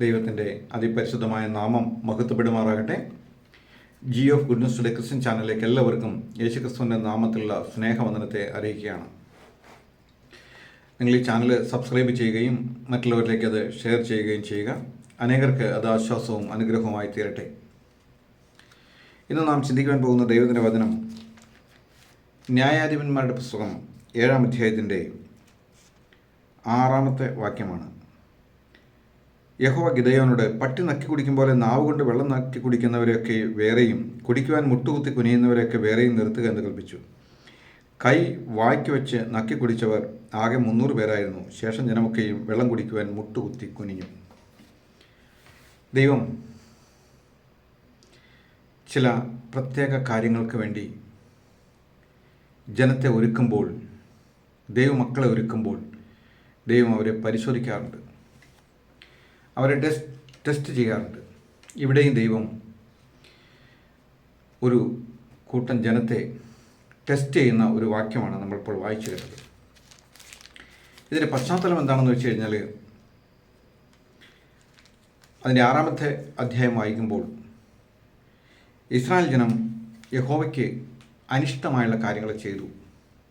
ദൈവത്തിന്റെ അതിപരിശുദ്ധമായ നാമം മഹത്വപ്പെടുമാറാകട്ടെ. G of goodness today Christian ചാനലിലേക്ക് എല്ലാവർക്കും യേശുക്രിസ്തുവിന്റെ നാമത്തിലുള്ള സ്നേഹവന്ദനത്തെ അറിയിക്കുകയാണ്. നിങ്ങൾ ഈ ചാനൽ സബ്സ്ക്രൈബ് ചെയ്യുകയും മറ്റുള്ളവരിലേക്ക് അത് ഷെയർ ചെയ്യുകയും ചെയ്യുക. അനേകർക്ക് അത് ആശ്വാസവും അനുഗ്രഹവുമായി തീരട്ടെ. ഇന്ന് നാം ചിന്തിക്കുവാൻ പോകുന്ന ദൈവത്തിന്റെ വചനം ന്യായാധിപന്മാരുടെ പുസ്തകം ഏഴാം അധ്യായത്തിന്റെ ആറാമത്തെ വാക്യമാണ്. യഹോവ ഗിതയോനോട് പട്ടി നക്കി കുടിക്കും പോലെ നാവ് കൊണ്ട് വെള്ളം നക്കി കുടിക്കുന്നവരെയൊക്കെ വേറെയും കുടിക്കുവാൻ മുട്ടുകുത്തി കുനിയുന്നവരെയൊക്കെ വേറെയും നിർത്തുക എന്ന് കൽപ്പിച്ചു. കൈ വായ്ക്ക് വെച്ച് നക്കി കുടിച്ചവർ ആകെ മുന്നൂറ് പേരായിരുന്നു. ശേഷം ജനമൊക്കെയും വെള്ളം കുടിക്കുവാൻ മുട്ടുകുത്തി കുനിഞ്ഞു. ദൈവം ചില പ്രത്യേക കാര്യങ്ങൾക്ക് വേണ്ടി ജനത്തെ ഒരുക്കുമ്പോൾ ദൈവമക്കളെ ഒരുക്കുമ്പോൾ ദൈവം അവരെ പരിശോധിക്കാറുണ്ട്. അവരെ ടെസ്റ്റ് ടെസ്റ്റ് ചെയ്യാറുണ്ട്. ഇവിടെയും ദൈവം ഒരു കൂട്ടം ജനത്തെ ടെസ്റ്റ് ചെയ്യുന്ന ഒരു വാക്യമാണ് നമ്മളിപ്പോൾ വായിച്ചു കേട്ടത്. ഇതിന്റെ പശ്ചാത്തലം എന്താണെന്ന് വെച്ച് കഴിഞ്ഞാൽ അതിന്റെ ആറാമത്തെ അധ്യായം വായിക്കുമ്പോൾ ഇസ്രായേൽ ജനം യഹോവയ്ക്ക് അനിഷ്ടമായുള്ള കാര്യങ്ങൾ ചെയ്തു.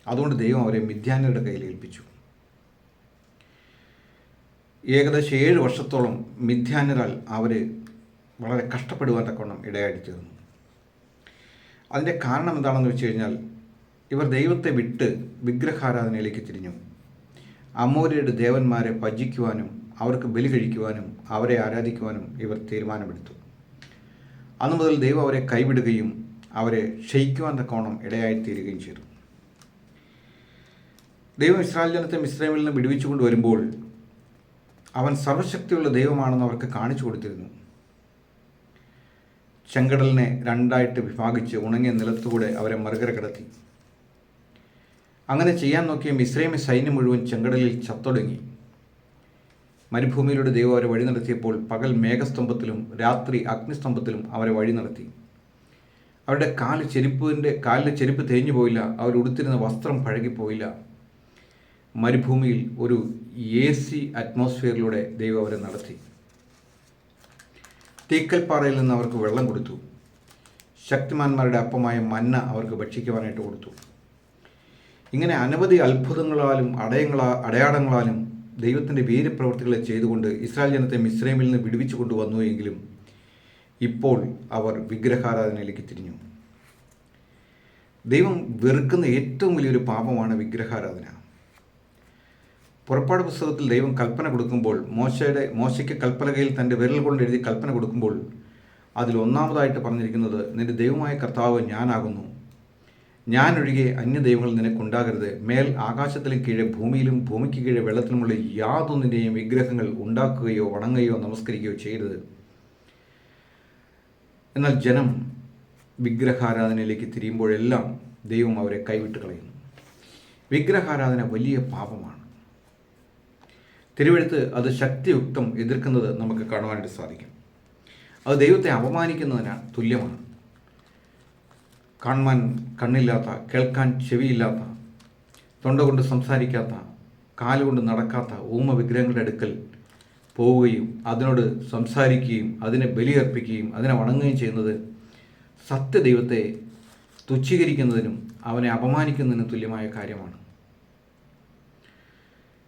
അതുകൊണ്ട് ദൈവം അവരെ മിഥ്യാനരുടെ കയ്യിൽ ഏൽപ്പിച്ചു. ഏകദേശം ഏഴ് വർഷത്തോളം മിഥ്യാനരാൽ അവർ വളരെ കഷ്ടപ്പെടുവാൻ തക്കവണ്ണം ഇടയായി തീർന്നു അതിന്റെ കാരണം എന്താണെന്ന് വെച്ച് കഴിഞ്ഞാൽ ഇവർ ദൈവത്തെ വിട്ട് വിഗ്രഹാരാധനയിലേക്ക് തിരിഞ്ഞു. അമൂര്യയുടെ ദേവന്മാരെ ഭജിക്കുവാനും അവർക്ക് ബലി കഴിക്കുവാനും അവരെ ആരാധിക്കുവാനും ഇവർ തീരുമാനമെടുത്തു. അന്നു മുതൽ ദൈവം അവരെ കൈവിടുകയും അവരെ ക്ഷയിക്കുവാൻ തക്കോണം ഇടയായിത്തീരുകയും ചെയ്തു. ദൈവം ഇസ്രായേൽ ജനത്തെ മിശ്രമിൽ നിന്ന് വിടുവിച്ചു കൊണ്ടുവരുമ്പോൾ അവൻ സർവശക്തിയുള്ള ദൈവമാണെന്ന് അവർക്ക് കാണിച്ചു കൊടുത്തിരുന്നു. ചെങ്കടലിനെ രണ്ടായിട്ട് വിഭാഗിച്ച് ഉണങ്ങിയ നിലത്തുകൂടെ അവരെ മറുകര കിടത്തി. അങ്ങനെ ചെയ്യാൻ നോക്കിയ മിശ്രൈമി സൈന്യം മുഴുവൻ ചെങ്കടലിൽ ചത്തൊടുങ്ങി. മരുഭൂമിയിലൂടെ ദൈവം അവരെ വഴി നടത്തിയപ്പോൾ പകൽ മേഘസ്തംഭത്തിലും രാത്രി അഗ്നിസ്തംഭത്തിലും അവരെ വഴി നടത്തി. അവരുടെ കാൽ ചെരുപ്പിന്റെ കാലിലെ ചെരുപ്പ് തേഞ്ഞു പോയില്ല അവർ ഉടുത്തിരുന്ന വസ്ത്രം പഴകിപ്പോയില്ല. മരുഭൂമിയിൽ ഒരു എ സി അറ്റ്മോസ്ഫിയറിലൂടെ ദൈവം അവരെ നടത്തി. തീക്കൽപ്പാറയിൽ നിന്ന് അവർക്ക് വെള്ളം കൊടുത്തു. ശക്തിമാന്മാരുടെ അപ്പമായ മന്ന അവർക്ക് ഭക്ഷിക്കുവാനായിട്ട് കൊടുത്തു. ഇങ്ങനെ അനവധി അത്ഭുതങ്ങളാലും അടയങ്ങളാ അടയാളങ്ങളാലും ദൈവത്തിന്റെ വീരപ്രവർത്തികളെ ചെയ്തുകൊണ്ട് ഇസ്രായേൽ ജനത്തെ മിശ്രമിൽ നിന്ന് വിടുവിച്ചു കൊണ്ടുവന്നു എങ്കിലും ഇപ്പോൾ അവർ വിഗ്രഹാരാധനയിലേക്ക് തിരിഞ്ഞു. ദൈവം വെറുക്കുന്ന ഏറ്റവും വലിയൊരു പാപമാണ് വിഗ്രഹാരാധന. പുറപ്പാട് പുസ്തകത്തിൽ ദൈവം കൽപ്പന കൊടുക്കുമ്പോൾ മോശയുടെ മോശയ്ക്ക് കൽപ്പലകയിൽ തന്റെ വിരൽ കൊണ്ട് എഴുതി കൽപ്പന കൊടുക്കുമ്പോൾ അതിൽ ഒന്നാമതായിട്ട് പറഞ്ഞിരിക്കുന്നത് നിന്റെ ദൈവമായ കർത്താവ് ഞാനാകുന്നു. ഞാനൊഴികെ അന്യ ദൈവങ്ങൾ നിനക്കുണ്ടാകരുത്. മേൽ ആകാശത്തിലും കീഴെ ഭൂമിയിലും ഭൂമിക്ക് കീഴെ വെള്ളത്തിലുമുള്ള യാതൊന്നിന്റെയും വിഗ്രഹങ്ങൾ ഉണ്ടാക്കുകയോ വണങ്ങുകയോ നമസ്കരിക്കുകയോ ചെയ്യരുത്. എന്നാൽ ജനം വിഗ്രഹാരാധനയിലേക്ക് തിരിയുമ്പോഴെല്ലാം ദൈവം അവരെ കൈവിട്ട് കളയുന്നു. വിഗ്രഹാരാധന വലിയ പാപമാണ്. തിരുവഴുത്ത് അത് ശക്തിയുക്തം എതിർക്കുന്നത് നമുക്ക് കാണുവാനായിട്ട് സാധിക്കും. അത് ദൈവത്തെ അപമാനിക്കുന്നതിന് തുല്യമാണ്. കാണുവാൻ കണ്ണില്ലാത്ത കേൾക്കാൻ ചെവിയില്ലാത്ത തൊണ്ട കൊണ്ട് സംസാരിക്കാത്ത കാലുകൊണ്ട് നടക്കാത്ത ഊമ വിഗ്രഹങ്ങളുടെ അടുക്കൽ പോവുകയും അതിനോട് സംസാരിക്കുകയും അതിനെ ബലിയർപ്പിക്കുകയും അതിനെ വണങ്ങുകയും ചെയ്യുന്നത് സത്യദൈവത്തെ തുച്ഛീകരിക്കുന്നതിനും അവനെ അപമാനിക്കുന്നതിനും തുല്യമായ കാര്യമാണ്.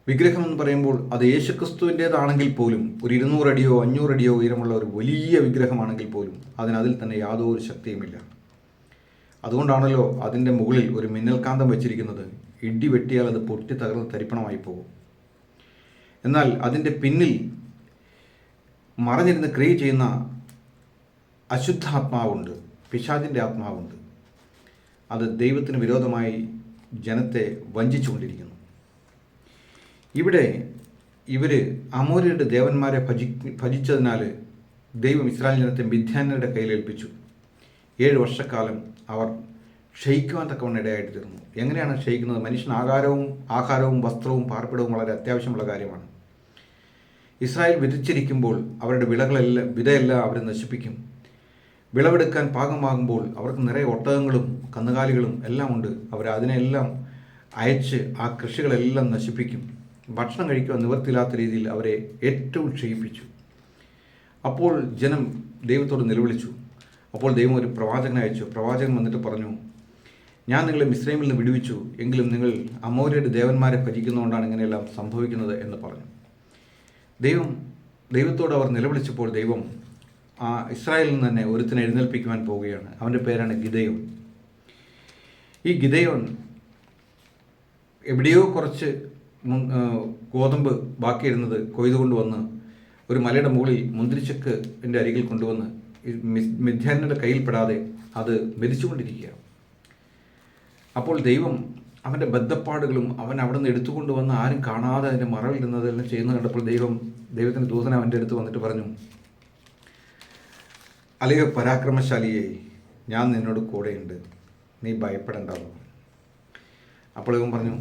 വിഗ്രഹം എന്ന് പറയുമ്പോൾ അത് യേശുക്രിസ്തുവിന്റേതാണെങ്കിൽ പോലും ഒരു ഇരുന്നൂറടിയോ അഞ്ഞൂറടിയോ ഉയരമുള്ള ഒരു വലിയ വിഗ്രഹമാണെങ്കിൽ പോലും അതിനതിൽ തന്നെ യാതൊരു ശക്തിയുമില്ല. അതുകൊണ്ടാണല്ലോ അതിന്റെ മുകളിൽ ഒരു മിന്നൽക്കാന്തം വെച്ചിരിക്കുന്നത്. ഇടി വെട്ടിയാൽ അത് പൊട്ടി തകർന്ന് തരിപ്പണമായി പോകും. എന്നാൽ അതിന്റെ പിന്നിൽ മറഞ്ഞിരുന്ന് ക്രിയ ചെയ്യുന്ന അശുദ്ധാത്മാവുണ്ട്. പിശാചിന്റെ ആത്മാവുണ്ട്. അത് ദൈവത്തിന് വിരോധമായി ജനത്തെ വഞ്ചിച്ചുകൊണ്ടിരിക്കുന്നു. ഇവിടെ ഇവർ അമൂര്യരുടെ ദേവന്മാരെ ഭജി ഭജിച്ചതിനാൽ ദൈവം ഇസ്രായേൽ ജനത്തെ മിഥ്യാന്യരുടെ കയ്യിലേൽപ്പിച്ചു ഏഴ് വർഷക്കാലം അവർ ക്ഷയിക്കുവാൻ തക്കവണ്ണം ഇടയായിട്ട് തീർന്നു എങ്ങനെയാണ് ക്ഷയിക്കുന്നത്? മനുഷ്യൻ ആകാരവും ആഹാരവും വസ്ത്രവും പാർപ്പിടവും വളരെ അത്യാവശ്യമുള്ള കാര്യമാണ്. ഇസ്രായേൽ വിധിച്ചിരിക്കുമ്പോൾ അവരുടെ വിളകളെല്ലാം വിതയെല്ലാം അവർ നശിപ്പിക്കും. വിളവെടുക്കാൻ പാകമാകുമ്പോൾ അവർക്ക് നിറയെ ഒട്ടകങ്ങളും കന്നുകാലികളും എല്ലാം ഉണ്ട്. അവർ അതിനെല്ലാം അയച്ച് ആ കൃഷികളെല്ലാം നശിപ്പിക്കും. ഭക്ഷണം കഴിക്കുവാൻ നിവർത്തിയില്ലാത്ത രീതിയിൽ അവരെ ഏറ്റവും ക്ഷയിപ്പിച്ചു. അപ്പോൾ ജനം ദൈവത്തോട് നിലവിളിച്ചു. അപ്പോൾ ദൈവം ഒരു പ്രവാചകനെ അയച്ചു. പ്രവാചകൻ വന്നിട്ട് പറഞ്ഞു ഞാൻ നിങ്ങളെ മിശ്രമിൽ നിന്ന് വിടുവിച്ചു. എങ്കിലും നിങ്ങൾ അമോര്യയുടെ ദേവന്മാരെ ഭജിക്കുന്നതുകൊണ്ടാണ് ഇങ്ങനെയെല്ലാം സംഭവിക്കുന്നത് എന്ന് പറഞ്ഞു. ദൈവം ദൈവത്തോട് അവർ നിലവിളിച്ചപ്പോൾ ദൈവം ആ ഇസ്രായേലിൽ നിന്ന് തന്നെ ഒരുത്തിനെ എഴുന്നേൽപ്പിക്കുവാൻ പോവുകയാണ്. അവന്റെ പേരാണ് ഗിദയോൻ. ഈ ഗിദയോൻ എവിടെയോ കുറച്ച് ഗോതമ്പ് ബാക്കിയിരുന്നത് കൊയ്തു വന്ന് ഒരു മലയുടെ മുകളിൽ മുന്തിരിച്ചക്ക് എന്റെ അരികിൽ കൊണ്ടുവന്ന് ഈ കയ്യിൽ പെടാതെ അത് മെതിച്ചുകൊണ്ടിരിക്കുകയാണ്. അപ്പോൾ ദൈവം അവന്റെ ബദ്ധപ്പാടുകളും അവൻ അവിടെ നിന്ന് എടുത്തുകൊണ്ട് വന്ന് ആരും കാണാതെ അതിന്റെ മറവിലിരുന്നതെല്ലാം ചെയ്യുന്നത് കണ്ടപ്പോൾ ദൈവം ദൈവത്തിന്റെ ദൂതന അവന്റെ അടുത്ത് വന്നിട്ട് പറഞ്ഞു അല്ലെങ്കിൽ പരാക്രമശാലിയെ ഞാൻ നിന്നോട് കൂടെയുണ്ട്. നീ ഭയപ്പെടേണ്ടാവും അപ്പോൾ ഇവൻ പറഞ്ഞു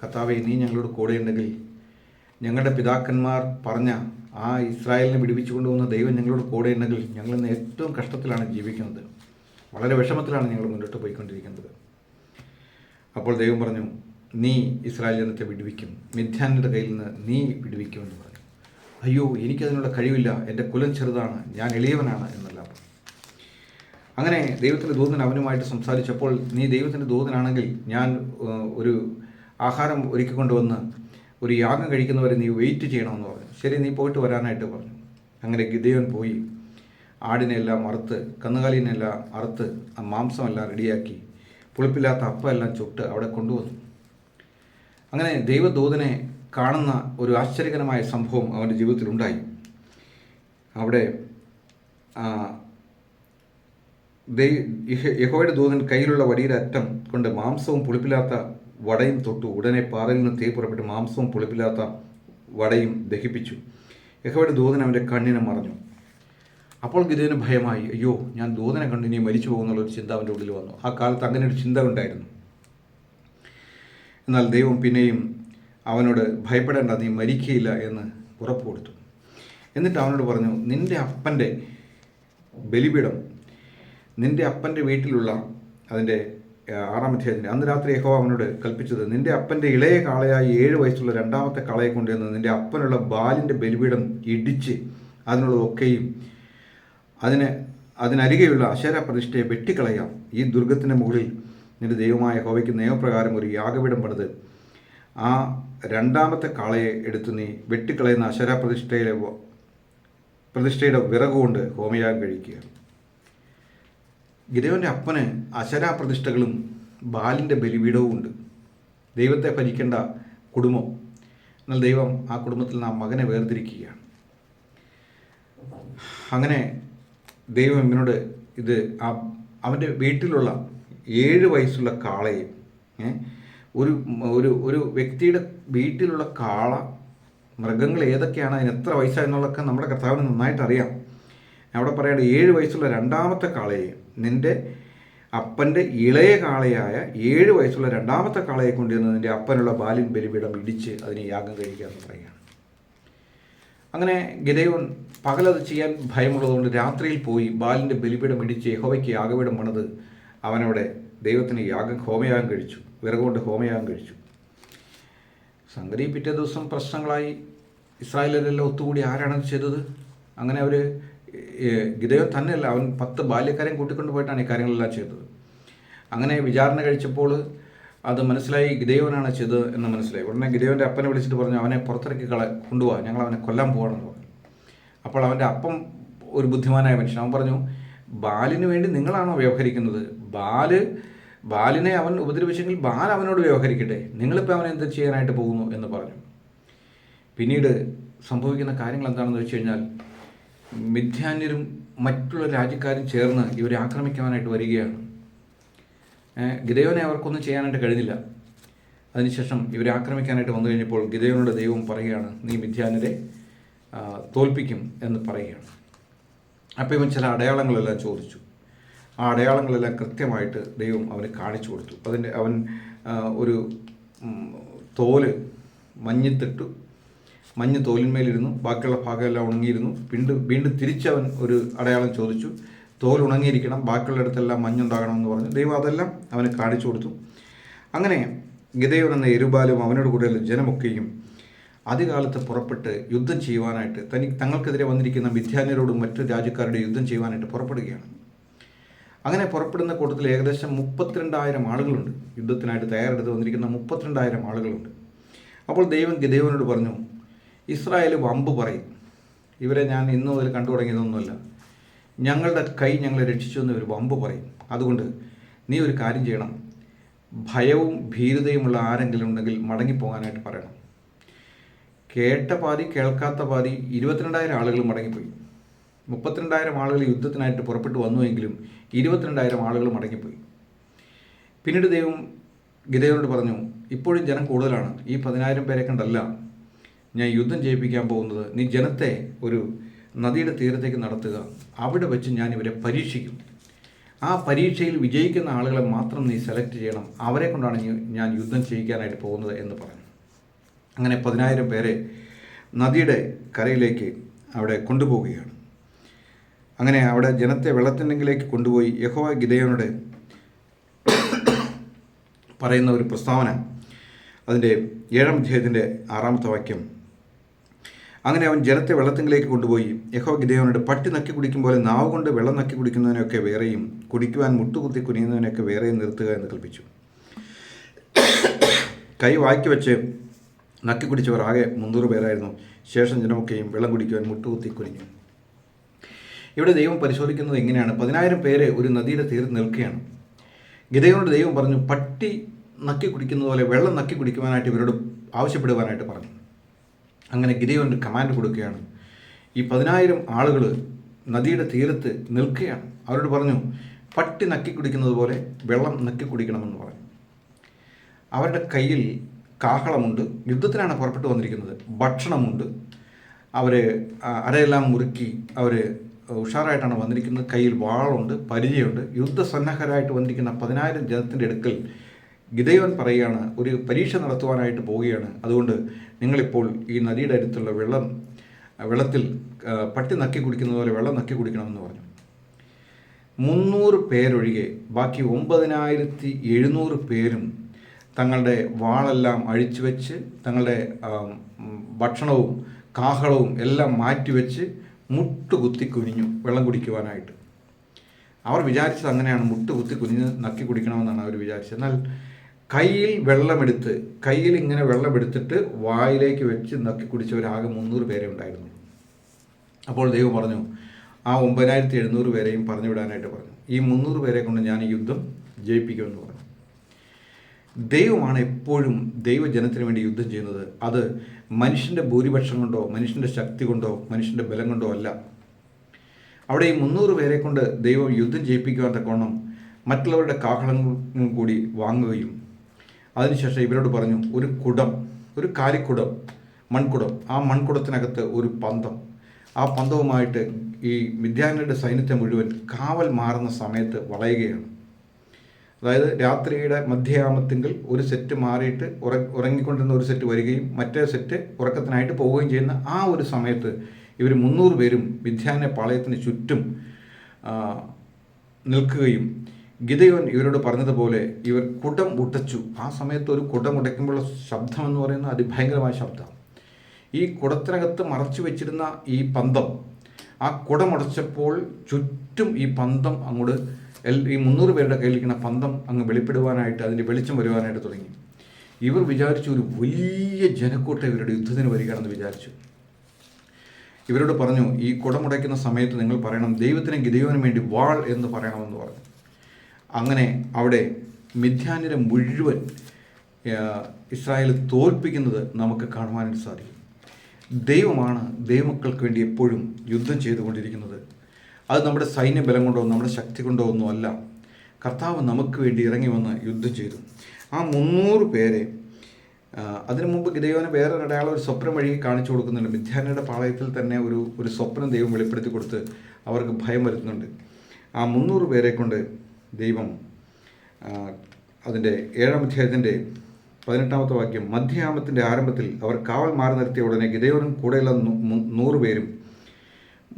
കർത്താവെ നീ ഞങ്ങളോട് കൂടെയുണ്ടെങ്കിൽ ഞങ്ങളുടെ പിതാക്കന്മാർ പറഞ്ഞ ആ ഇസ്രായേലിനെ വിടുവിച്ചു കൊണ്ടുപോകുന്ന ദൈവം ഞങ്ങളോട് കൂടെയുണ്ടെങ്കിൽ ഞങ്ങൾ ഇന്ന് ഏറ്റവും കഷ്ടത്തിലാണ് ജീവിക്കുന്നത്. വളരെ വിഷമത്തിലാണ് ഞങ്ങൾ മുന്നോട്ട് പോയിക്കൊണ്ടിരിക്കുന്നത്. അപ്പോൾ ദൈവം പറഞ്ഞു നീ ഇസ്രായേൽ ജനത്തെ വിടുവിക്കും. മിഥ്യാനിയുടെ കയ്യിൽ നിന്ന് നീ വിടുവിക്കുമെന്ന് പറഞ്ഞു. അയ്യോ എനിക്കതിനുള്ള കഴിവില്ല. എന്റെ കുലം ചെറുതാണ്. ഞാൻ എളിയവനാണ് എന്നല്ല അങ്ങനെ ദൈവത്തിന്റെ ദൂതൻ അവനുമായിട്ട് സംസാരിച്ചപ്പോൾ നീ ദൈവത്തിന്റെ ദൂതനാണെങ്കിൽ ഞാൻ ഒരു ആഹാരം ഒരുക്കി കൊണ്ടുവന്ന് ഒരു യാഗം കഴിക്കുന്നവരെ നീ വെയിറ്റ് ചെയ്യണമെന്ന് പറഞ്ഞു. ശരി നീ പോയിട്ട് വരാനായിട്ട് പറഞ്ഞു. അങ്ങനെ ഗിദയോൻ പോയി. ആടിനെല്ലാം അറുത്ത് കന്നുകാലിനെല്ലാം അറുത്ത് ആ മാംസമെല്ലാം റെഡിയാക്കി. പുളിപ്പില്ലാത്ത അപ്പമെല്ലാം ചുട്ട് അവിടെ കൊണ്ടുവന്നു. അങ്ങനെ ദൈവദൂതനെ കാണുന്ന ഒരു ആശ്ചര്യകരമായ സംഭവം അവന്റെ ജീവിതത്തിലുണ്ടായി. അവിടെ യഹോയുടെ ദൂതൻ കയ്യിലുള്ള വടിയുടെ അറ്റം കൊണ്ട് മാംസവും പുളിപ്പില്ലാത്ത വടയും തൊട്ടു ഉടനെ പാറയിൽ നിന്ന് തീ പുറപ്പെട്ട് മാംസവും പുളിപ്പില്ലാത്ത വടയും ദഹിപ്പിച്ചു. യഹോയുടെ ദൂതൻ അവന്റെ കണ്ണിനെ മറഞ്ഞു. അപ്പോൾ ഗിദേന് ഭയമായി അയ്യോ ഞാൻ ദൂതനെ കണ്ണിനെ മരിച്ചു പോകുന്നുള്ള ഒരു ചിന്ത അവന്റെ ഉള്ളിൽ വന്നു. ആ കാലത്ത് അങ്ങനെ ഒരു ചിന്ത ഉണ്ടായിരുന്നു. എന്നാൽ ദൈവം പിന്നെയും അവനോട് ഭയപ്പെടേണ്ട നീ മരിക്കയില്ല എന്ന് ഉറപ്പ് കൊടുത്തു. എന്നിട്ട് അവനോട് പറഞ്ഞു നിന്റെ അപ്പന്റെ ബലിപീഠം നിന്റെ അപ്പന്റെ വീട്ടിലുള്ള അതിന്റെ ആറാം അധ്യായത്തിന്റെ അന്ന് രാത്രി യഹോ അവനോട് കൽപ്പിച്ചത് നിന്റെ അപ്പന്റെ ഇളയ കാളയായ ഏഴ് വയസ്സുള്ള രണ്ടാമത്തെ കാളയെ കൊണ്ടുവന്ന് നിന്റെ അപ്പനുള്ള ബാലിന്റെ ബലിപീഠം ഇടിച്ച് അതിനുള്ളതൊക്കെയും അതിന് അതിനരികെയുള്ള അശേര പ്രതിഷ്ഠയെ വെട്ടിക്കളയാം. ഈ ദുർഗത്തിന്റെ മുകളിൽ നിന്റെ ദൈവമായ ഹോവയ്ക്ക് നിയമപ്രകാരം ഒരു യാഗപീഠം പണിത്. ആ രണ്ടാമത്തെ കാളയെ എടുത്ത് നീ വെട്ടിക്കളയുന്ന അശേര പ്രതിഷ്ഠയിലെ പ്രതിഷ്ഠയുടെ വിറകുകൊണ്ട് ഹോമയാഗം കഴിക്കുക. ഗിദേവന്റെ അപ്പന് അശരാ പ്രതിഷ്ഠകളും ബാലിന്റെ ബലിപീഠവും ഉണ്ട്. ദൈവത്തെ ഭരിക്കേണ്ട കുടുംബം. എന്നാൽ ദൈവം ആ കുടുംബത്തിൽ ആ മകനെ വേർതിരിക്കുകയാണ്. അങ്ങനെ ദൈവം ഇവനോട് ഇത് ആ അവന്റെ വീട്ടിലുള്ള ഏഴ് വയസ്സുള്ള കാളയെ ഒരു ഒരു ഒരു വ്യക്തിയുടെ വീട്ടിലുള്ള കാള മൃഗങ്ങൾ ഏതൊക്കെയാണ് അതിന് എത്ര വയസ്സായെന്നുള്ളതൊക്കെ നമ്മുടെ കർത്താവിന് നന്നായിട്ട് അറിയാം അവിടെ പറയുന്നത് ഏഴ് വയസ്സുള്ള രണ്ടാമത്തെ കാളയെ നിന്റെ അപ്പന്റെ ഇളയ കാളയായ ഏഴ് വയസ്സുള്ള രണ്ടാമത്തെ കാളയെ കൊണ്ടുവന്ന് നിന്റെ അപ്പനുള്ള ബാലിൻ ബലിപീഠം ഇടിച്ച് അതിനെ യാഗം കഴിക്കുക എന്ന് പറയുകയാണ്. അങ്ങനെ ഗിതയോൻ പകലത് ചെയ്യാൻ ഭയമുള്ളതുകൊണ്ട് രാത്രിയിൽ പോയി ബാലിന്റെ ബലിപീഠം ഇടിച്ച് യഹോവയ്ക്ക് യാഗപീഠം പണിത് അവനവിടെ ദൈവത്തിന് യാഗം ഹോമയാഗം കഴിച്ചു വിറകുകൊണ്ട് ഹോമയാഗം കഴിച്ചു. സംഗതി പിറ്റേ ദിവസം പ്രശ്നങ്ങളായി. ഇസ്രായേലരെല്ലാം ഒത്തുകൂടി ആരാണത് ചെയ്തത്? അങ്ങനെ അവർ ഗിദയോൻ തന്നെയല്ല അവൻ പത്ത് ബാല്യക്കാരെയും കൂട്ടിക്കൊണ്ട് പോയിട്ടാണ് ഈ കാര്യങ്ങളെല്ലാം ചെയ്തത്. അങ്ങനെ വിചാരണ കഴിച്ചപ്പോൾ അത് മനസ്സിലായി ഗിദയോനാണ് ചെയ്തത് എന്ന് മനസ്സിലായി. ഉടനെ ഗിദയോന്റെ അപ്പനെ വിളിച്ചിട്ട് പറഞ്ഞു അവനെ പുറത്തിറക്കി കള കൊണ്ടുപോകാം. ഞങ്ങൾ അവനെ കൊല്ലാൻ പോകണമെന്ന് പറഞ്ഞു. അപ്പോൾ അവന്റെ അപ്പം ഒരു ബുദ്ധിമാനായ മനുഷ്യൻ അവൻ പറഞ്ഞു ബാലിന് വേണ്ടി നിങ്ങളാണോ വ്യവഹരിക്കുന്നത്? ബാൽ ബാലിനെ അവൻ ഉപദ്രവിച്ചെങ്കിൽ ബാൽ അവനോട് വ്യവഹരിക്കട്ടെ. നിങ്ങളിപ്പോൾ അവനെ എന്ത് ചെയ്യാനായിട്ട് പോകുന്നു? എന്ന് പറഞ്ഞു. പിന്നീട് സംഭവിക്കുന്ന കാര്യങ്ങൾ എന്താണെന്ന് വെച്ച് കഴിഞ്ഞാൽ മിഥ്യാന്യരും മറ്റുള്ള രാജ്യക്കാരും ചേർന്ന് ഇവരെ ആക്രമിക്കാനായിട്ട് വരികയാണ്. ഗിതയോനെ അവർക്കൊന്നും ചെയ്യാനായിട്ട് കഴിഞ്ഞില്ല. അതിനുശേഷം ഇവരെ ആക്രമിക്കാനായിട്ട് വന്നു കഴിഞ്ഞപ്പോൾ ഗിദയോനോട് ദൈവം പറയുകയാണ് നീ മിഥ്യാനരെ തോൽപ്പിക്കും എന്ന് പറയുകയാണ്. അപ്പോൾ ഇവൻ ചില അടയാളങ്ങളെല്ലാം ചോദിച്ചു. ആ അടയാളങ്ങളെല്ലാം കൃത്യമായിട്ട് ദൈവം അവന് കാണിച്ചു കൊടുത്തു. അതിന്റെ അവൻ ഒരു തോൽ മഞ്ഞിത്തിട്ടു മഞ്ഞ് തോലിന്മേലിരുന്നു. ബാക്കിയുള്ള ഭാഗമെല്ലാം ഉണങ്ങിയിരുന്നു. പിണ്ട് വീണ്ടും തിരിച്ചവൻ ഒരു അടയാളം ചോദിച്ചു. തോൽ ഉണങ്ങിയിരിക്കണം. ബാക്കിയുള്ളിടത്തെല്ലാം മഞ്ഞുണ്ടാകണം എന്ന് പറഞ്ഞു. ദൈവം അതെല്ലാം അവന് കാണിച്ചു കൊടുത്തു. അങ്ങനെ ഗിതയോൻ എന്ന എരുബാലും അവനോട് കൂടെയുള്ള ജനമൊക്കെയും ആദ്യകാലത്ത് പുറപ്പെട്ട് യുദ്ധം ചെയ്യുവാനായിട്ട് തനി തങ്ങൾക്കെതിരെ വന്നിരിക്കുന്ന വിദ്യാന്യരോടും മറ്റു രാജ്യക്കാരുടെ യുദ്ധം ചെയ്യുവാനായിട്ട് പുറപ്പെടുകയാണ്. അങ്ങനെ പുറപ്പെടുന്ന കൂട്ടത്തിൽ ഏകദേശം മുപ്പത്തിരണ്ടായിരം ആളുകളുണ്ട്. യുദ്ധത്തിനായിട്ട് തയ്യാറെടുത്ത് വന്നിരിക്കുന്ന മുപ്പത്തിരണ്ടായിരം ആളുകളുണ്ട്. അപ്പോൾ ദൈവം ഗിദേവനോട് പറഞ്ഞു ഇസ്രായേൽ വമ്പ് പറയും. ഇവരെ ഞാൻ ഇന്ന് മുതൽ കണ്ടു തുടങ്ങിയതൊന്നുമല്ല. ഞങ്ങളുടെ കൈ ഞങ്ങളെ രക്ഷിച്ചു എന്ന് ഒരു വമ്പ് പറയും. അതുകൊണ്ട് നീ ഒരു കാര്യം ചെയ്യണം. ഭയവും ഭീരുതയുമുള്ള ആരെങ്കിലും ഉണ്ടെങ്കിൽ മടങ്ങിപ്പോകാനായിട്ട് പറയണം. കേട്ട പാതി കേൾക്കാത്ത പാതി ഇരുപത്തിരണ്ടായിരം ആളുകൾ മടങ്ങിപ്പോയി. മുപ്പത്തിരണ്ടായിരം ആളുകൾ യുദ്ധത്തിനായിട്ട് പുറപ്പെട്ടു വന്നുവെങ്കിലും ഇരുപത്തിരണ്ടായിരം ആളുകൾ മടങ്ങിപ്പോയി. പിന്നീട് ദൈവം ഗിതയോട് പറഞ്ഞു ഇപ്പോഴും ജനം കൂടുതലാണ്. ഈ പതിനായിരം പേരെ കണ്ടല്ല. ഞാൻ യുദ്ധം ചെയ്യിപ്പിക്കാൻ പോകുന്നത്. നീ ജനത്തെ ഒരു നദിയുടെ തീരത്തേക്ക് നടത്തുക. അവിടെ വെച്ച് ഞാൻ ഇവരെ പരീക്ഷിക്കും. ആ പരീക്ഷയിൽ വിജയിക്കുന്ന ആളുകളെ മാത്രം നീ സെലക്ട് ചെയ്യണം. അവരെ കൊണ്ടാണ് ഞാൻ- യുദ്ധം ചെയ്യിക്കാനായിട്ട് പോകുന്നത് എന്ന് പറഞ്ഞു. അങ്ങനെ പതിനായിരം പേരെ നദിയുടെ കരയിലേക്ക് അവിടെ കൊണ്ടുപോവുകയാണ്. അങ്ങനെ അവിടെ ജനത്തെ വെള്ളത്തിനെങ്കിലേക്ക് കൊണ്ടുപോയി യഹോവ ഗിതയോനോട് പറയുന്ന ഒരു പ്രസ്താവന. അതിന്റെ ഏഴാം അധ്യായത്തിന്റെ ആറാമത്തെ വാക്യം. അങ്ങനെ അവൻ ജലത്തെ വെള്ളത്തിങ്കിലേക്ക് കൊണ്ടുപോയി. യഹോ ഗിദേവനോട് പട്ടി നക്കി കുടിക്കും പോലെ നാവ് കൊണ്ട് വെള്ളം നക്കി കുടിക്കുന്നതിനൊക്കെ വേറെയും കുടിക്കുവാൻ മുട്ടുകുത്തി കുനിയുന്നതിനൊക്കെ വേറെയും നിർത്തുക എന്ന് കൽപ്പിച്ചു. കൈ വാക്കി വെച്ച് നക്കി കുടിച്ചവർ ആകെ മുന്നൂറ് പേരായിരുന്നു. ശേഷം ജനമൊക്കെയും വെള്ളം കുടിക്കുവാൻ മുട്ടുകുത്തി കുനിഞ്ഞു. ഇവിടെ ദൈവം പരിശോധിക്കുന്നത് എങ്ങനെയാണ് പതിനായിരം പേരെ ഒരു നദിയുടെ തീരത്ത് നിൽക്കുകയാണ്. ഗിതയോട് ദൈവം പറഞ്ഞു പട്ടി നക്കി കുടിക്കുന്നതുപോലെ വെള്ളം നക്കി കുടിക്കുവാനായിട്ട് ഇവരോട് ആവശ്യപ്പെടുവാനായിട്ട് പറഞ്ഞു. അങ്ങനെ ഗിതയോന് കമാൻഡ് കൊടുക്കുകയാണ്. ഈ പതിനായിരം ആളുകൾ നദിയുടെ തീരത്ത് നിൽക്കുകയാണ്. അവരോട് പറഞ്ഞു പട്ടി നക്കി കുടിക്കുന്നത് പോലെ വെള്ളം നക്കി കുടിക്കണമെന്ന് പറഞ്ഞു. അവരുടെ കയ്യിൽ കാഹളമുണ്ട് യുദ്ധത്തിനാണ് പുറപ്പെട്ടു വന്നിരിക്കുന്നത്. ഭക്ഷണമുണ്ട്. അവർ അരയെല്ലാം മുറുക്കി അവർ ഉഷാറായിട്ടാണ് വന്നിരിക്കുന്നത്. കയ്യിൽ വാളുണ്ട് പരിചയമുണ്ട്. യുദ്ധസന്നദ്ധരായിട്ട് വന്നിരിക്കുന്ന പതിനായിരം ജനത്തിന്റെ അടുക്കൽ ഗിതയോൻ പറയുകയാണ് ഒരു പരീക്ഷ നടത്തുവാനായിട്ട് പോവുകയാണ്. അതുകൊണ്ട് നിങ്ങളിപ്പോൾ ഈ നദിയുടെ അടുത്തുള്ള വെള്ളം വെള്ളത്തിൽ പട്ടി നക്കി കുടിക്കുന്നത് പോലെ വെള്ളം നക്കി കുടിക്കണമെന്ന് പറഞ്ഞു. മുന്നൂറ് പേരൊഴികെ ബാക്കി ഒമ്പതിനായിരത്തി എഴുന്നൂറ് പേരും തങ്ങളുടെ വാളെല്ലാം അഴിച്ചു വെച്ച് തങ്ങളുടെ ഭക്ഷണവും കാഹളവും എല്ലാം മാറ്റിവെച്ച് മുട്ടുകുത്തി കുനിഞ്ഞു വെള്ളം കുടിക്കുവാനായിട്ട്. അവർ വിചാരിച്ചത് അങ്ങനെയാണ് മുട്ടുകുത്തി കുനിഞ്ഞ് നക്കി കുടിക്കണമെന്നാണ് അവർ വിചാരിച്ചത്. എന്നാൽ കയ്യിൽ വെള്ളമെടുത്ത് കയ്യിൽ ഇങ്ങനെ വെള്ളമെടുത്തിട്ട് വായിലേക്ക് വെച്ച് നക്കി കുടിച്ചവരാകെ മുന്നൂറ് പേരെ ഉണ്ടായിരുന്നു. അപ്പോൾ ദൈവം പറഞ്ഞു ആ ഒമ്പതിനായിരത്തി എഴുന്നൂറ് പേരെയും പറഞ്ഞു വിടാനായിട്ട് പറഞ്ഞു. ഈ മുന്നൂറ് പേരെ കൊണ്ട് ഞാൻ ഈ യുദ്ധം ജയിപ്പിക്കുമെന്ന് പറഞ്ഞു. ദൈവമാണ് എപ്പോഴും ദൈവജനത്തിന് വേണ്ടി യുദ്ധം ചെയ്യുന്നത്. അത് മനുഷ്യന്റെ ഭൂരിപക്ഷം കൊണ്ടോ മനുഷ്യന്റെ ശക്തി കൊണ്ടോ മനുഷ്യന്റെ ബലം കൊണ്ടോ അല്ല. അവിടെ ഈ മുന്നൂറ് പേരെ കൊണ്ട് ദൈവം യുദ്ധം ചെയ്യിപ്പിക്കുവാൻ തക്കോണം മറ്റുള്ളവരുടെ കാഹളങ്ങൾ കൂടി വാങ്ങുകയും അതിനുശേഷം ഇവരോട് പറഞ്ഞു ഒരു കുടം ഒരു കാലിക്കുടം മൺകുടം. ആ മൺകുടത്തിനകത്ത് ഒരു പന്തം. ആ പന്തവുമായിട്ട് ഈ മിഥ്യാനയുടെ സൈന്യത്തെ മുഴുവൻ കാവൽ മാറുന്ന സമയത്ത് വളയുകയാണ്. അതായത് രാത്രിയുടെ മധ്യയാമത്തെങ്കിൽ ഒരു സെറ്റ് മാറിയിട്ട് ഉറ ഉറങ്ങിക്കൊണ്ടിരുന്ന ഒരു സെറ്റ് വരികയും മറ്റേ സെറ്റ് ഉറക്കത്തിനായിട്ട് പോവുകയും ചെയ്യുന്ന ആ ഒരു സമയത്ത് ഇവർ മുന്നൂറ് പേരും മിഥ്യാന പാളയത്തിന് ചുറ്റും നിൽക്കുകയും ഗിതയോൻ ഇവരോട് പറഞ്ഞതുപോലെ ഇവർ കുടം ഉടച്ചു ആ സമയത്ത് ഒരു കുടം ഉടയ്ക്കുമ്പോഴുള്ള ശബ്ദം എന്ന് പറയുന്ന അതിഭയങ്കരമായ ശബ്ദം ഈ കുടത്തിനകത്ത് മറച്ചു വെച്ചിരുന്ന ഈ പന്തം ആ കുടമുടച്ചപ്പോൾ ചുറ്റും ഈ പന്തം അങ്ങോട്ട് ഈ മുന്നൂറ് പേരുടെ കയ്യിലിരിക്കുന്ന പന്തം അങ്ങ് വെളിപ്പെടുവാനായിട്ട് അതിന്റെ വെളിച്ചം വരുവാനായിട്ട് തുടങ്ങി. ഇവർ വിചാരിച്ചു ഒരു വലിയ ജനക്കൂട്ടം ഇവരുടെ യുദ്ധത്തിന് വരികയാണെന്ന് വിചാരിച്ചു. ഇവരോട് പറഞ്ഞു ഈ കുടമുടയ്ക്കുന്ന സമയത്ത് നിങ്ങൾ പറയണം ദൈവത്തിന് ഗിതയോന് വേണ്ടി വാൾ എന്ന് പറയണമെന്ന് പറഞ്ഞു. അങ്ങനെ അവിടെ മിഥ്യാനിരെ മുഴുവൻ ഇസ്രായേൽ തോൽപ്പിക്കുന്നത് നമുക്ക് കാണുവാനായിട്ട് സാധിക്കും. ദൈവമാണ് ദൈവമക്കൾക്ക് വേണ്ടി എപ്പോഴും യുദ്ധം ചെയ്തുകൊണ്ടിരിക്കുന്നത്. അത് നമ്മുടെ സൈന്യബലം കൊണ്ടോ നമ്മുടെ ശക്തി കൊണ്ടോ ഒന്നും അല്ല. കർത്താവ് നമുക്ക് വേണ്ടി ഇറങ്ങി വന്ന് യുദ്ധം ചെയ്തു. ആ മുന്നൂറ് പേരെ അതിനു മുമ്പ് ഗിദയോന് വേറൊരു ഒരു സ്വപ്നം വഴി കാണിച്ചു കൊടുക്കുന്നുണ്ട്. മിഥ്യാനയുടെ പാളയത്തിൽ തന്നെ ഒരു ഒരു സ്വപ്നം ദൈവം വെളിപ്പെടുത്തി കൊടുത്ത് അവർക്ക് ഭയം വരുത്തുന്നുണ്ട്. ആ മുന്നൂറ് പേരെ കൊണ്ട് ദൈവം അതിന്റെ ഏഴാം അധ്യായത്തിന്റെ പതിനെട്ടാമത്തെ വാക്യം മധ്യയാമത്തിന്റെ ആരംഭത്തിൽ അവർ കാവൽ മാറി നിർത്തിയ ഉടനെ ഗിദയോനും കൂടെയുള്ള നൂറ് പേരും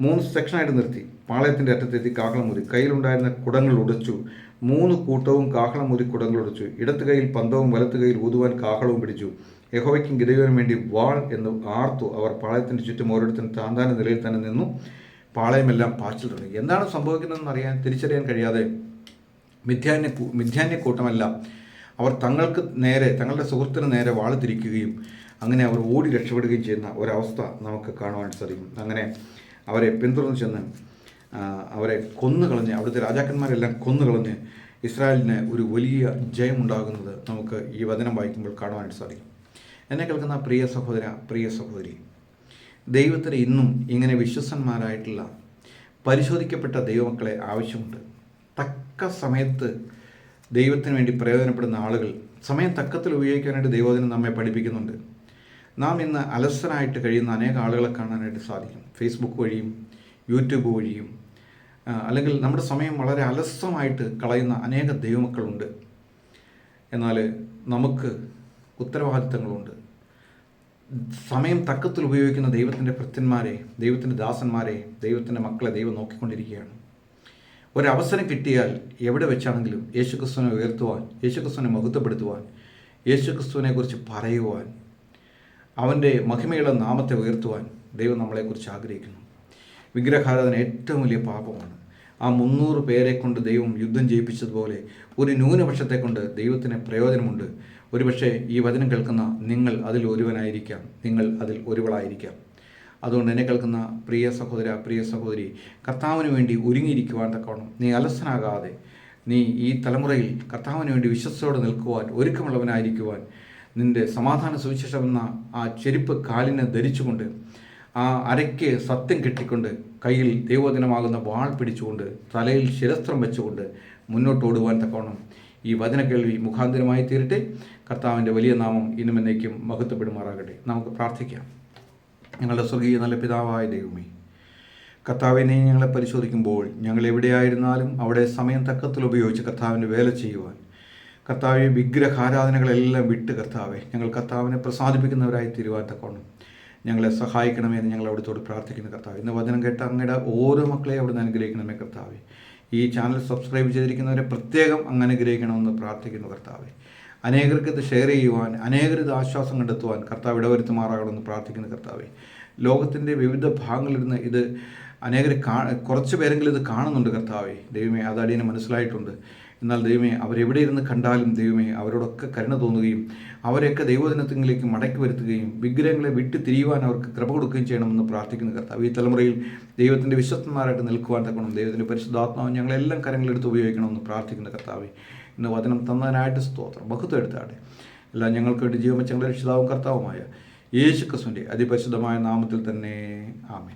മൂന്ന് സെക്ഷനായിട്ട് നിർത്തി. പാളയത്തിന്റെ അറ്റത്തെത്തി കാഹളം മുറി കയ്യിലുണ്ടായിരുന്ന കുടങ്ങൾ ഉടച്ചു. മൂന്ന് കൂട്ടവും കാഹളം മുറി കുടങ്ങൾ ഉടച്ചു. ഇടത്ത് കൈയിൽ പന്തവും വലത്ത് കൈയിൽ ഊതുവാൻ കാഹളവും പിടിച്ചു. യഹോവയ്ക്കും ഗിതയോനും വേണ്ടി വാൾ എന്ന് ആർത്തു അവർ പാളയത്തിന്റെ ചുറ്റും ഓരോരുത്തരും താന്താന നിലയിൽ തന്നെ നിന്നു. പാളയമെല്ലാം പാച്ചിൽ തുടങ്ങി. എന്താണ് സംഭവിക്കുന്നതെന്ന് അറിയാൻ തിരിച്ചറിയാൻ കഴിയാതെ മിഥ്യാന്യ മിഥ്യാന്യ കൂട്ടമല്ല. അവർ തങ്ങൾക്ക് നേരെ തങ്ങളുടെ സുഹൃത്തിന് നേരെ വാൾ തിരിക്കുകയും അങ്ങനെ അവർ ഓടി രക്ഷപ്പെടുകയും ചെയ്യുന്ന ഒരവസ്ഥ നമുക്ക് കാണുവാൻ സാധിക്കും. അങ്ങനെ അവരെ പിന്തുടർന്ന് ചെന്ന് അവരെ കൊന്നുകളഞ്ഞ് അവിടുത്തെ രാജാക്കന്മാരെല്ലാം കൊന്നുകളഞ്ഞ് ഇസ്രായേലിന് ഒരു വലിയ ജയമുണ്ടാകുന്നത് നമുക്ക് ഈ വചനം വായിക്കുമ്പോൾ കാണുവാനായിട്ട് സാധിക്കും. എന്നെ കേൾക്കുന്ന പ്രിയ സഹോദര പ്രിയ സഹോദരി ദൈവത്തിന് ഇന്നും ഇങ്ങനെ വിശ്വസന്മാരായിട്ടുള്ള പരിശോധിക്കപ്പെട്ട ദൈവമക്കളെ ആവശ്യമുണ്ട്. തക്ക സമയത്ത് ദൈവത്തിന് വേണ്ടി പ്രയോജനപ്പെടുന്ന ആളുകൾ സമയം തക്കത്തിൽ ഉപയോഗിക്കാനായിട്ട് ദൈവത്തിന് നമ്മെ പഠിപ്പിക്കുന്നുണ്ട്. നാം ഇന്ന് അലസരായിട്ട് കഴിയുന്ന അനേക ആളുകളെ കാണാനായിട്ട് സാധിക്കും. ഫേസ്ബുക്ക് വഴിയും യൂട്യൂബ് വഴിയും അല്ലെങ്കിൽ നമ്മുടെ സമയം വളരെ അലസമായിട്ട് കളയുന്ന അനേക ദൈവമക്കളുണ്ട്. എന്നാൽ നമുക്ക് ഉത്തരവാദിത്തങ്ങളുണ്ട്. സമയം തക്കത്തിൽ ഉപയോഗിക്കുന്ന ദൈവത്തിന്റെ ഭൃത്യന്മാരെ ദൈവത്തിന്റെ ദാസന്മാരെ ദൈവത്തിന്റെ മക്കളെ ദൈവം നോക്കിക്കൊണ്ടിരിക്കുകയാണ്. ഒരവസരം കിട്ടിയാൽ എവിടെ വെച്ചാണെങ്കിലും യേശുക്രിസ്തുവിനെ ഉയർത്തുവാൻ യേശുക്രിസ്തുവിനെ മഹത്വപ്പെടുത്തുവാൻ യേശുക്രിസ്തുവിനെക്കുറിച്ച് പറയുവാൻ അവന്റെ മഹിമയുള്ള നാമത്തെ ഉയർത്തുവാൻ ദൈവം നമ്മളെക്കുറിച്ച് ആഗ്രഹിക്കുന്നു. വിഗ്രഹാരാധന ഏറ്റവും വലിയ പാപമാണ്. ആ മുന്നൂറ് പേരെ കൊണ്ട് ദൈവം യുദ്ധം ജയിപ്പിച്ചതുപോലെ ഒരു ന്യൂനപക്ഷത്തെ കൊണ്ട് ദൈവത്തിന് പ്രയോജനമുണ്ട്. ഒരുപക്ഷെ ഈ വചനം കേൾക്കുന്ന നിങ്ങൾ അതിൽ ഒരുവനായിരിക്കാം. നിങ്ങൾ അതിൽ ഒരുവളായിരിക്കാം. അതുകൊണ്ട് എന്നെ കേൾക്കുന്ന പ്രിയ സഹോദര പ്രിയ സഹോദരി കർത്താവിന് വേണ്ടി ഒരുങ്ങിയിരിക്കുവാൻ തക്കവണ്ണം നീ അലസനാകാതെ നീ ഈ തലമുറയിൽ കർത്താവിന് വേണ്ടി വിശ്വസത്തോടെ നിൽക്കുവാൻ ഒരുക്കമുള്ളവനായിരിക്കുവാൻ നിന്റെ സമാധാന സുവിശേഷമെന്ന ആ ചെരുപ്പ് കാലിനെ ധരിച്ചുകൊണ്ട് ആ അരയ്ക്ക് സത്യം കെട്ടിക്കൊണ്ട് കയ്യിൽ ദൈവദിനമാകുന്ന വാൾ പിടിച്ചുകൊണ്ട് തലയിൽ ശിരസ്ത്രം വെച്ചുകൊണ്ട് മുന്നോട്ട് ഓടുവാൻ തക്കവണ്ണം ഈ വചന കേൾവി മുഖാന്തരമായി തീരട്ടെ. കർത്താവിന്റെ വലിയ നാമം ഇന്നും എന്നേക്കും മഹത്വപ്പെടുമാറാകട്ടെ. നമുക്ക് പ്രാർത്ഥിക്കാം. ഞങ്ങളുടെ സ്വർഗീയ നല്ല പിതാവായ ദൈവമേ കർത്താവിനെ ഞങ്ങളെ പരിശോധിക്കുമ്പോൾ ഞങ്ങൾ എവിടെയായിരുന്നാലും അവിടെ സമയം തക്കത്തിൽ ഉപയോഗിച്ച് കർത്താവിന്റെ വേല ചെയ്യുവാൻ. കർത്താവെ വിഗ്രഹാരാധനകളെല്ലാം വിട്ട് കർത്താവെ ഞങ്ങൾ കർത്താവിനെ പ്രസാദിപ്പിക്കുന്നവരായി തീരുവാൻ തക്കോണം ഞങ്ങളെ സഹായിക്കണമേ എന്ന് ഞങ്ങൾ അവിടുത്തോട് പ്രാർത്ഥിക്കുന്ന കർത്താവ്. ഇന്ന് വചനം കേട്ട അങ്ങയുടെ ഓരോ മക്കളെയും നിന്ന് അനുഗ്രഹിക്കണമേ കർത്താവെ. ഈ ചാനൽ സബ്സ്ക്രൈബ് ചെയ്തിരിക്കുന്നവരെ പ്രത്യേകം അങ്ങ് അനുഗ്രഹിക്കണമെന്ന് പ്രാർത്ഥിക്കുന്നു കർത്താവെ. അനേകർക്ക് ഇത് ഷെയർ ചെയ്യുവാൻ അനേകർ ഇത് ആശ്വാസം കണ്ടെത്തുവാൻ കർത്താവ് ഇടവരുത്തുമാറാകണമെന്ന് പ്രാർത്ഥിക്കുന്ന കർത്താവെ. ലോകത്തിന്റെ വിവിധ ഭാഗങ്ങളിരുന്ന് ഇത് അനേകർ കാ കുറച്ച് പേരെങ്കിലും ഇത് കാണുന്നുണ്ട് കർത്താവെ. ദൈവമേ അത് മനസ്സിലായിട്ടുണ്ട്. എന്നാൽ ദൈവമേ അവരെവിടെ ഇരുന്ന് കണ്ടാലും ദൈവമേ അവരോടൊക്കെ കരുണ തോന്നുകയും അവരെയൊക്കെ ദൈവദിനത്തിലേക്ക് മടക്കി വരുത്തുകയും വിഗ്രഹങ്ങളെ വിട്ടു തിരിയുവാൻ അവർക്ക് കൃപ കൊടുക്കുകയും ചെയ്യണമെന്ന് പ്രാർത്ഥിക്കുന്ന കർത്താവ്. ഈ തലമുറയിൽ ദൈവത്തിന്റെ വിശ്വസ്തന്മാരായിട്ട് നിൽക്കുവാൻ തക്കണം ദൈവത്തിന്റെ പരിശുദ്ധാത്മാവ് ഞങ്ങളെല്ലാം കരങ്ങളെടുത്ത് ഉപയോഗിക്കണമെന്ന് പ്രാർത്ഥിക്കുന്ന കർത്താവെ. ഇന്ന് വചനം തന്നതിനായിട്ട് സ്തോത്രം. ബഹുത്വം എടുത്താട്ടെ എല്ലാം ഞങ്ങൾക്ക് വേണ്ടി ജീവമെച്ചങ്ങളുടെ രക്ഷിതാവും കർത്താവുമായ യേശു ക്രിസ്തുവിന്റെ അതിപരിശുദ്ധമായ നാമത്തിൽ തന്നെ. ആമേ